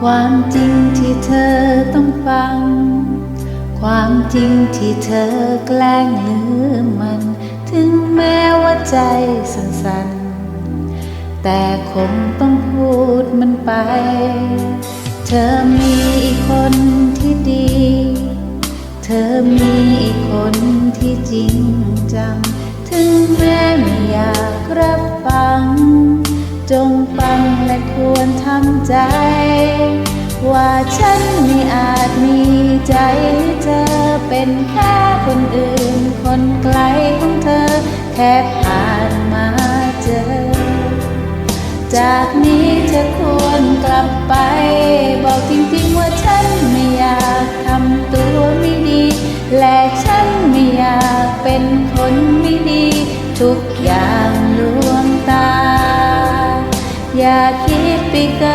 ความจริงที่เธอต้องฟัง ความจริงที่เธอแกล้งลืมมัน ถึงแม้ว่าใจสั่นๆ แต่คงต้องพูดมันไป เธอมีอีกคนที่ดี เธอมีอีกคนที่จริงจัง ถึงแม้ไม่อยากรับฟัง จงฟังและควรทำใจ ว่าฉันไม่อาจมีใจให้เธอเป็นแค่คนอื่น คนไกลของเธอ แค่ผ่านมาเจอ จากนี้เธอควรกลับไป บอกจริงๆว่าฉันไม่อยากทำตัวไม่ดี และฉันไม่อยากเป็นคนไม่ดีทุก คิ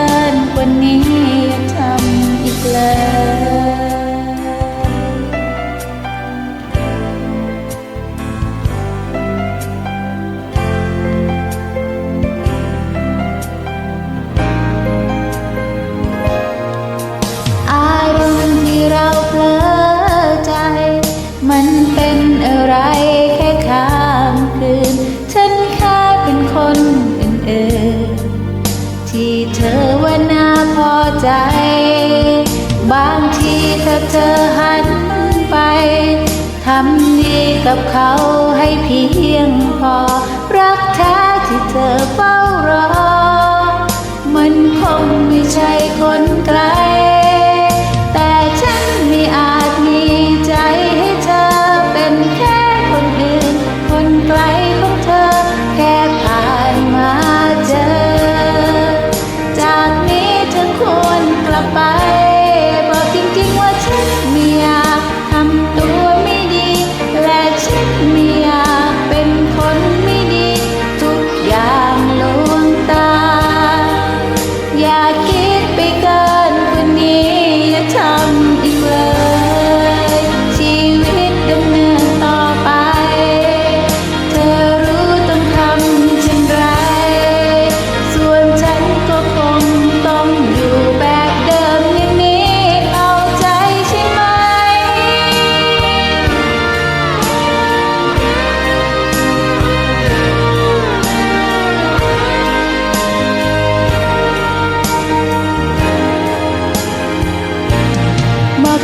ใจ บางทีถ้าเธอหันไป ทำดีกับเขาให้เพียงพอ รักแท้ที่เธอเฝ้ารอ มันคงไม่ใช่คนไกล กลับไปบอกจริงๆว่าฉันไม่อยากทำตัวไม่ดี และฉันไม่อยากเป็นคนไม่ดี ทุกอย่างลวงตา อย่าคิดไปเกิน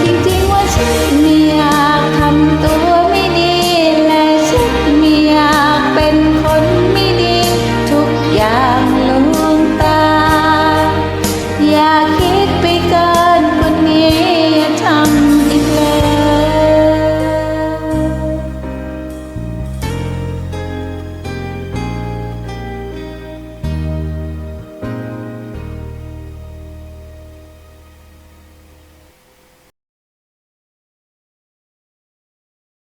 จริงๆว่าฉันมี